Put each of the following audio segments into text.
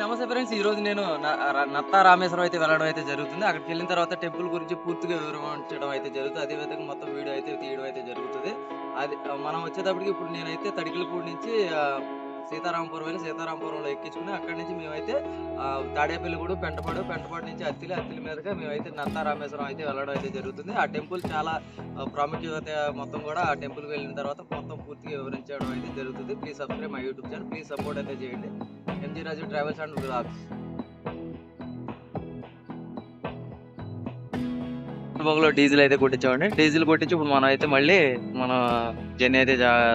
నమస్తే ఫ్రెండ్స్. ఈ రోజు నేను న- నత్తా రామేశ్వరం అయితే వెళ్ళడం అయితే జరుగుతుంది. అక్కడికి వెళ్ళిన తర్వాత టెంపుల్ గురించి పూర్తిగా వివరించడం అయితే జరుగుతుంది. అదే విధంగా మొత్తం వీడియో అయితే తీయడం అయితే జరుగుతుంది. అది మనం వచ్చేటప్పటికి ఇప్పుడు నేనైతే తడికిలపూడి నుంచి సీతారామపురం వెళ్ళి సీతారామపురంలో ఎక్కించుకుని అక్కడి నుంచి మేమైతే ఆ, తాడేపల్లిగూడు పెంటపాడు పెంటపాడు నుంచి అత్తిలి అత్తిలి మీదుగా మేమైతే నత్తా రామేశ్వరం అయితే వెళ్ళడం అయితే జరుగుతుంది. ఆ టెంపుల్ చాలా ప్రాముఖ్యత మొత్తం కూడా ఆ టెంపుల్కి వెళ్ళిన తర్వాత మొత్తం పూర్తిగా వివరించడం అయితే జరుగుతుంది. Please subscribe my YouTube channel please support అయితే చేయండి. ఎంజీ రాజు ట్రావెల్స్ అండ్ బ్లాగ్స్లో డీజిల్ అయితే కొట్టించామండి. డీజిల్ కొట్టించి ఇప్పుడు మనం అయితే మళ్ళీ మన జర్నీ అయితే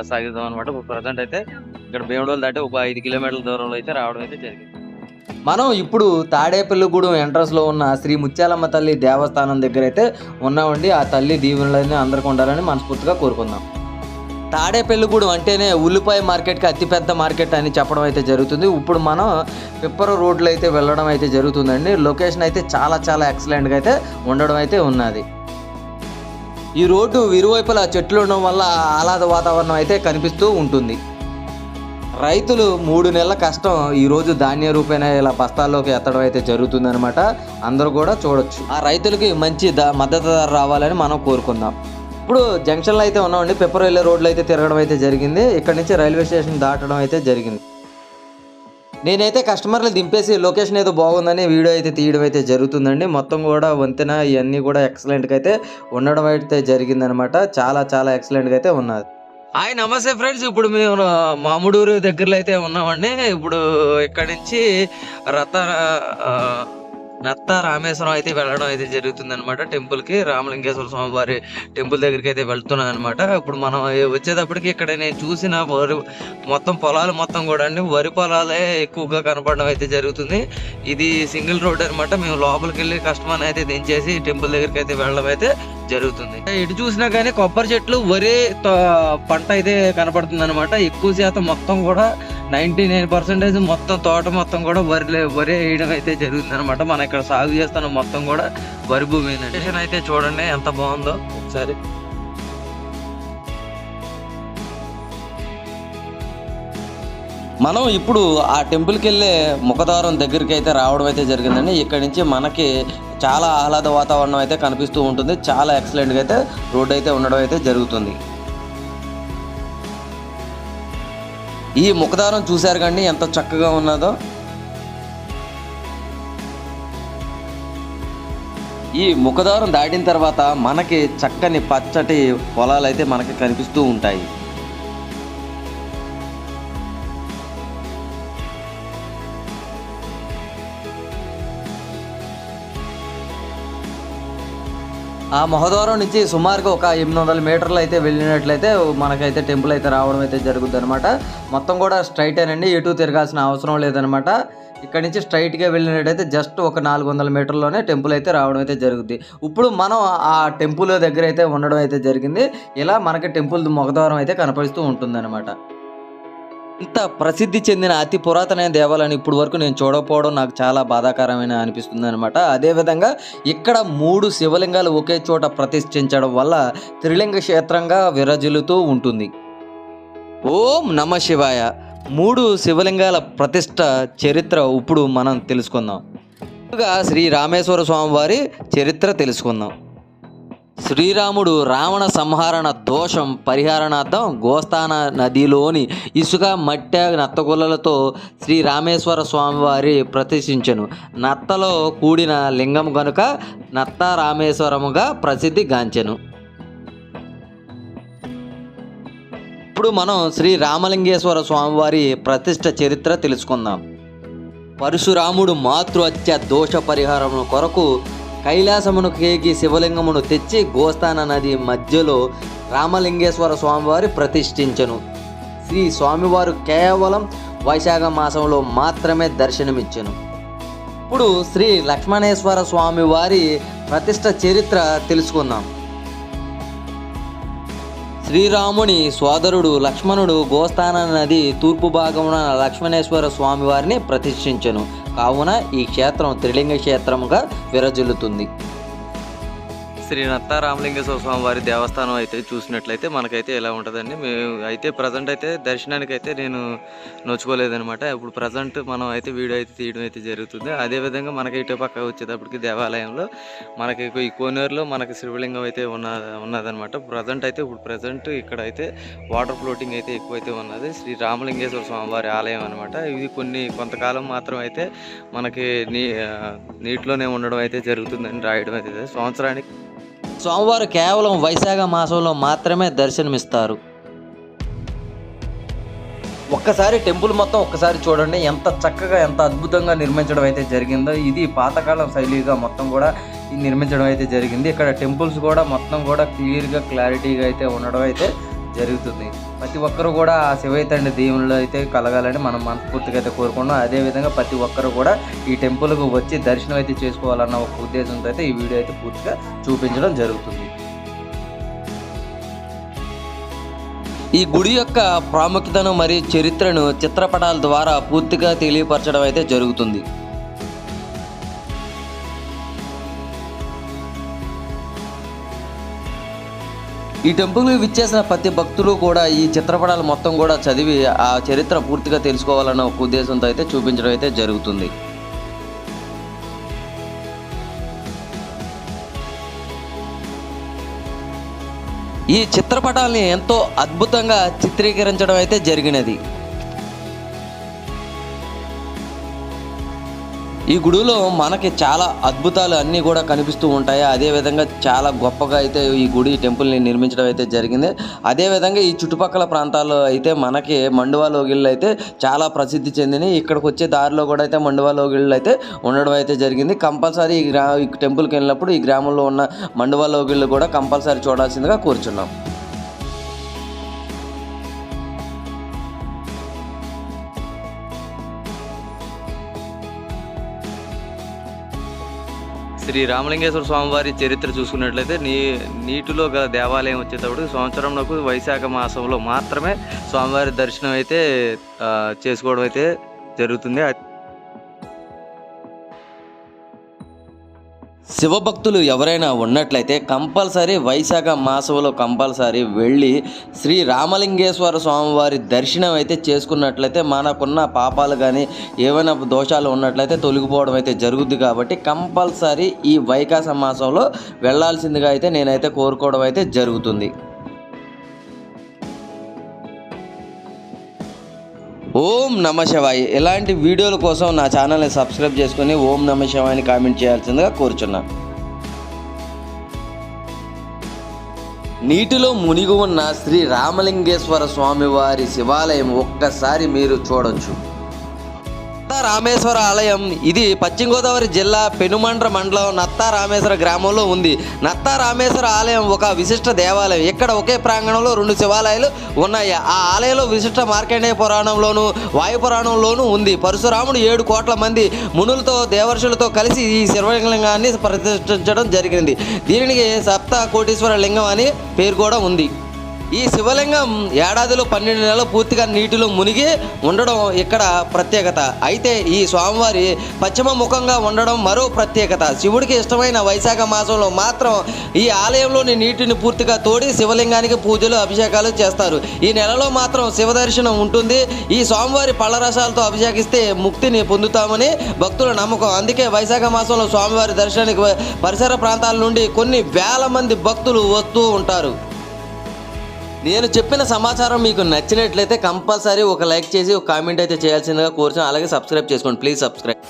సాగిద్దాం అనమాట ఇప్పుడు ప్రజెంట్ అయితే ఇక్కడ భీమడోలు దాటి ఒక ఐదు కిలోమీటర్ల దూరంలో అయితే రావడం అయితే జరిగింది. మనం ఇప్పుడు తాడేపల్లిగూడెం ఎంట్రన్స్లో ఉన్న శ్రీ ముత్యాలమ్మ తల్లి దేవస్థానం దగ్గర అయితే ఉన్నామండి. ఆ తల్లి దీవెనలన్నీ అందరికి ఉండాలని మనస్ఫూర్తిగా కోరుకుందాం. తాడేపల్లిగూడెం అంటేనే ఉల్లిపాయ మార్కెట్కి అతిపెద్ద మార్కెట్ అని చెప్పడం అయితే జరుగుతుంది. ఇప్పుడు మనం పిప్పర రోడ్లో అయితే వెళ్ళడం అయితే జరుగుతుందండి. లొకేషన్ అయితే చాలా చాలా ఎక్సలెంట్గా అయితే ఉండడం అయితే ఉన్నది. ఈ రోడ్డు ఇరువైపులా చెట్లు ఉండడం వల్ల ఆహ్లాద వాతావరణం అయితే కనిపిస్తూ ఉంటుంది. రైతులు మూడు నెలల కష్టం ఈ రోజు ధాన్య రూపేణ ఇలా బస్తాల్లోకి ఎత్తడం అయితే జరుగుతుందనమాట అందరూ కూడా చూడొచ్చు. ఆ రైతులకి మంచి ద మద్దతు ధర రావాలని మనం కోరుకుందాం. ఇప్పుడు జంక్షన్లో అయితే ఉన్నామండి. పెప్పరవెల్లి రోడ్లో అయితే తిరగడం అయితే జరిగింది. ఇక్కడ నుంచి రైల్వే స్టేషన్ దాటడం అయితే జరిగింది. నేనైతే కస్టమర్లు దింపేసి లొకేషన్ ఏదో బాగుందని వీడియో అయితే తీయడం అయితే జరుగుతుందండి. మొత్తం కూడా వంతెన ఇవన్నీ కూడా ఎక్సలెంట్గా అయితే ఉండడం అయితే జరిగిందనమాట. చాలా చాలా ఎక్సలెంట్గా అయితే ఉన్నది. హాయ్ నమస్తే ఫ్రెండ్స్. ఇప్పుడు మేము మామిడూరు దగ్గరలో అయితే ఉన్నామండి. ఇప్పుడు ఇక్కడ నుంచి రత నత్త రామేశ్వరం అయితే వెళ్ళడం అయితే జరుగుతుంది అనమాట టెంపుల్కి రామలింగేశ్వర స్వామి వారి టెంపుల్ దగ్గరికి అయితే వెళ్తున్నాను అనమాట ఇప్పుడు మనం వచ్చేటప్పటికి ఇక్కడ నేను చూసిన వరి మొత్తం పొలాలు మొత్తం కూడా అండి. వరి పొలాలే ఎక్కువగా కనపడడం అయితే జరుగుతుంది. ఇది సింగిల్ రోడ్ అనమాట మేము లోపలికి వెళ్ళి కస్టమర్ అయితే దించేసి టెంపుల్ దగ్గరికి అయితే వెళ్ళడం అయితే జరుగుతుంది. ఇటు చూసినా కానీ కొబ్బరి చెట్లు వరి తో- పంట అయితే కనపడుతుంది అనమాట ఎక్కువ శాతం మొత్తం కూడా నైన్టీ నైన్ పర్సెంటేజ్ మొత్తం తోట మొత్తం కూడా వరి వరి వేయడం అయితే జరుగుతుంది అనమాట మనం ఇక్కడ సాగు చేస్తున్న మొత్తం కూడా వరి భూమి అయితే చూడండి ఎంత బాగుందో ఒకసారి. మనం ఇప్పుడు ఆ టెంపుల్కి వెళ్ళే ముఖద్వారం దగ్గరికి అయితే రావడం అయితే జరిగిందండి. ఇక్కడ నుంచి మనకి చాలా ఆహ్లాద వాతావరణం అయితే కనిపిస్తూ ఉంటుంది. చాలా ఎక్సలెంట్గా అయితే రోడ్డు అయితే ఉండడం అయితే జరుగుతుంది. ఈ ముఖదారం చూశారు కండి ఎంత చక్కగా ఉన్నదో. ఈ ముఖదారం దాటిన తర్వాత మనకి చక్కని పచ్చటి పొలాలు అయితే మనకి కనిపిస్తూ ఉంటాయి. ఆ మహోదవరం నుంచి సుమారుగా ఒక ఎనిమిది వందల మీటర్లు అయితే వెళ్ళినట్లయితే మనకైతే టెంపుల్ అయితే రావడం అయితే జరుగుతుంది అనమాట మొత్తం కూడా స్ట్రైట్ అండి ఎటు తిరగాల్సిన అవసరం లేదనమాట ఇక్కడ నుంచి స్ట్రైట్గా వెళ్ళినట్టయితే జస్ట్ ఒక నాలుగు వందల మీటర్లోనే టెంపుల్ అయితే రావడం అయితే జరుగుతుంది ఇప్పుడు మనం ఆ టెంపుల్ దగ్గర అయితే ఉండడం అయితే జరిగింది. ఇలా మనకి టెంపుల్ ముఖద్వారం అయితే కనపడుతూ ఉంటుందన్నమాట. ఇంత ప్రసిద్ధి చెందిన అతి పురాతనమైన దేవాలయాన్ని ఇప్పుడు వరకు నేను చూడకపోవడం నాకు చాలా బాధాకరమైన అనిపిస్తుంది అనమాట అదేవిధంగా ఇక్కడ మూడు శివలింగాలు ఒకే చోట ప్రతిష్ఠించడం వల్ల త్రిలింగ క్షేత్రంగా విరజిల్లుతూ ఉంటుంది. ఓం నమ శివాయ. మూడు శివలింగాల ప్రతిష్ట చరిత్ర ఇప్పుడు మనం తెలుసుకుందాం. ముందుగా శ్రీ రామేశ్వర స్వామి వారి చరిత్ర తెలుసుకుందాం. శ్రీరాముడు రావణ సంహరణ దోషం పరిహారణార్థం గోస్తాన నదిలోని ఇసుక మట్టె నత్తగుల్లలతో శ్రీ రామేశ్వర స్వామివారి ప్రతిష్ఠించను. నత్తలో కూడిన లింగం కనుక నత్త రామేశ్వరముగా ప్రసిద్ధి గాంచెను. ఇప్పుడు మనం శ్రీ రామలింగేశ్వర స్వామివారి ప్రతిష్ట చరిత్ర తెలుసుకుందాం. పరశురాముడు మాతృహత్య దోష పరిహారం కొరకు కైలాసమును కేకి శివలింగమును తెచ్చి గోస్తాన నది మధ్యలో రామలింగేశ్వర స్వామివారి ప్రతిష్ఠించను. శ్రీ స్వామివారు కేవలం వైశాఖ మాసంలో మాత్రమే దర్శనమిచ్చను. ఇప్పుడు శ్రీ లక్ష్మణేశ్వర స్వామి వారి ప్రతిష్ట చరిత్ర తెలుసుకుందాం. శ్రీరాముని సోదరుడు లక్ష్మణుడు గోస్థాన నది తూర్పు భాగమున లక్ష్మణేశ్వర స్వామివారిని ప్రతిష్ఠించను. కావున ఈ క్షేత్రం త్రిలింగ క్షేత్రముగా విరజిల్లుతుంది. శ్రీ నత్తారామలింగేశ్వర స్వామి వారి దేవస్థానం అయితే చూసినట్లయితే మనకైతే ఎలా ఉంటుందండి. మేము అయితే ప్రజెంట్ అయితే దర్శనానికి అయితే నేను నోచుకోలేదనమాట ఇప్పుడు ప్రజెంట్ మనం అయితే వీడియో అయితే తీయడం అయితే జరుగుతుంది. అదేవిధంగా మనకి ఇటు పక్క వచ్చేటప్పటికి దేవాలయంలో మనకి ఈ కోనేరులో మనకి శివలింగం అయితే ఉన్న ఉన్నదనమాట ప్రజెంట్ అయితే ఇప్పుడు ప్రజెంట్ ఇక్కడ అయితే వాటర్ ఫ్లోటింగ్ అయితే ఎక్కువైతే ఉన్నది. శ్రీ రామలింగేశ్వర స్వామి వారి ఆలయం అనమాట ఇది కొన్ని కొంతకాలం మాత్రం అయితే మనకి నీ నీటిలోనే ఉండడం అయితే జరుగుతుందని రాయడం అయితే సంవత్సరానికి స్వామివారు కేవలం వైశాఖ మాసంలో మాత్రమే దర్శనమిస్తారు. ఒక్కసారి టెంపుల్ మొత్తం ఒక్కసారి చూడండి ఎంత చక్కగా ఎంత అద్భుతంగా నిర్మించడం అయితే జరిగిందో ఇది పాతకాలం శైలిగా మొత్తం కూడా నిర్మించడం అయితే జరిగింది. ఇక్కడ టెంపుల్స్ కూడా మొత్తం కూడా క్లియర్గా క్లారిటీగా అయితే ఉండడం అయితే జరుగుతుంది. ప్రతి ఒక్కరు కూడా ఆ శివైతండ్రి తండ్రి అయితే కలగాలని మనం మనస్ఫూర్తిగా అయితే కోరుకున్నాం అదేవిధంగా ప్రతి ఒక్కరు కూడా ఈ టెంపుల్కు వచ్చి దర్శనం అయితే చేసుకోవాలన్న ఒక ఉద్దేశంతో అయితే ఈ వీడియో అయితే పూర్తిగా చూపించడం జరుగుతుంది. ఈ గుడి యొక్క ప్రాముఖ్యతను మరియు చరిత్రను చిత్రపటాల ద్వారా పూర్తిగా తెలియపరచడం అయితే జరుగుతుంది. ఈ టెంపుల్కి విచ్చేసిన ప్రతి భక్తులు కూడా ఈ చిత్రపటాలు మొత్తం కూడా చదివి ఆ చరిత్ర పూర్తిగా తెలుసుకోవాలన్న ఒక ఉద్దేశంతో అయితే చూపించడం అయితే జరుగుతుంది. ఈ చిత్రపటాల్ని ఎంతో అద్భుతంగా చిత్రీకరించడం అయితే జరిగినది. ఈ గుడిలో మనకి చాలా అద్భుతాలు అన్నీ కూడా కనిపిస్తూ ఉంటాయి. అదేవిధంగా చాలా గొప్పగా అయితే ఈ గుడి టెంపుల్ని నిర్మించడం అయితే జరిగింది. అదేవిధంగా ఈ చుట్టుపక్కల ప్రాంతాల్లో అయితే మనకి మండువా లోగిళ్ళు అయితే చాలా ప్రసిద్ధి చెందినవి. ఇక్కడికి వచ్చే దారిలో కూడా అయితే మండువా లోగిళ్ళు అయితే ఉండడం అయితే జరిగింది. కంపల్సరీ ఈ గ్రా టెంపుల్కి వెళ్ళినప్పుడు ఈ గ్రామంలో ఉన్న మండువా లోగిళ్ళు కూడా కంపల్సరీ చూడాల్సిందిగా కూర్చున్నాం. శ్రీ రామలింగేశ్వర స్వామివారి చరిత్ర చూసుకున్నట్లయితే నీ నీటిలో గల దేవాలయం వచ్చేటప్పుడు సంవత్సరంలో వైశాఖ మాసంలో మాత్రమే స్వామివారి దర్శనం అయితే చేసుకోవడం అయితే జరుగుతుంది. శివభక్తులు ఎవరైనా ఉన్నట్లయితే కంపల్సరీ వైశాఖ మాసంలో కంపల్సరీ వెళ్ళి శ్రీ రామలింగేశ్వర స్వామివారి దర్శనం అయితే చేసుకున్నట్లయితే మనకున్న పాపాలు కానీ ఏమైనా దోషాలు ఉన్నట్లయితే తొలగిపోవడం అయితే జరుగుద్ది కాబట్టి కంపల్సరీ ఈ వైకాస మాసంలో వెళ్ళాల్సిందిగా అయితే నేనైతే కోరుకోవడం అయితే జరుగుతుంది. ఓం నమ శివాయ్. ఇలాంటి వీడియోల కోసం నా ఛానల్ని సబ్స్క్రైబ్ చేసుకుని ఓం నమ శివాయని కామెంట్ చేయాల్సిందిగా కోరుచున్నాను నీటిలో మునిగి ఉన్న శ్రీ రామలింగేశ్వర స్వామి వారి శివాలయం ఒక్కసారి మీరు చూడొచ్చు. నత్తా రామేశ్వర ఆలయం. ఇది పశ్చిమ గోదావరి జిల్లా పెనుమండ్ర మండలం నత్తా రామేశ్వర గ్రామంలో ఉంది. నత్తా రామేశ్వర ఆలయం ఒక విశిష్ట దేవాలయం. ఇక్కడ ఒకే ప్రాంగణంలో రెండు శివాలయాలు ఉన్నాయి. ఆ ఆలయంలో విశిష్ట మార్కండేయ పురాణంలోను వాయు పురాణంలోనూ ఉంది. పరశురాముడు ఏడు కోట్ల మంది మునులతో దేవర్షులతో కలిసి ఈ శివలింగాన్ని ప్రతిష్ఠించడం జరిగింది. దీనికి సప్త కోటీశ్వర లింగం అని పేరు కూడా ఉంది. ఈ శివలింగం ఏడాదిలో పన్నెండు నెలలు పూర్తిగా నీటిలో మునిగి ఉండడం ఇక్కడ ప్రత్యేకత. అయితే ఈ స్వామివారి పశ్చిమ ముఖంగా ఉండడం మరో ప్రత్యేకత. శివుడికి ఇష్టమైన వైశాఖ మాసంలో మాత్రం ఈ ఆలయంలోని నీటిని పూర్తిగా తోడి శివలింగానికి పూజలు అభిషేకాలు చేస్తారు. ఈ నెలలో మాత్రం శివ దర్శనం ఉంటుంది. ఈ స్వామివారి పళ్ళ రసాలతో అభిషేకిస్తే ముక్తిని పొందుతామని భక్తుల నమ్మకం. అందుకే వైశాఖ మాసంలో స్వామివారి దర్శనానికి పరిసర ప్రాంతాల నుండి కొన్ని వేల మంది భక్తులు వస్తూ ఉంటారు. నేను చెప్పిన సమాచారం మీకు నచ్చినట్లయితే కంపల్సరీ ఒక లైక్ చేసి ఒక కామెంట్ అయితే చేయాల్సిందిగా కోరుచాను అలాగే సబ్స్క్రైబ్ చేసుకోండి. Please subscribe.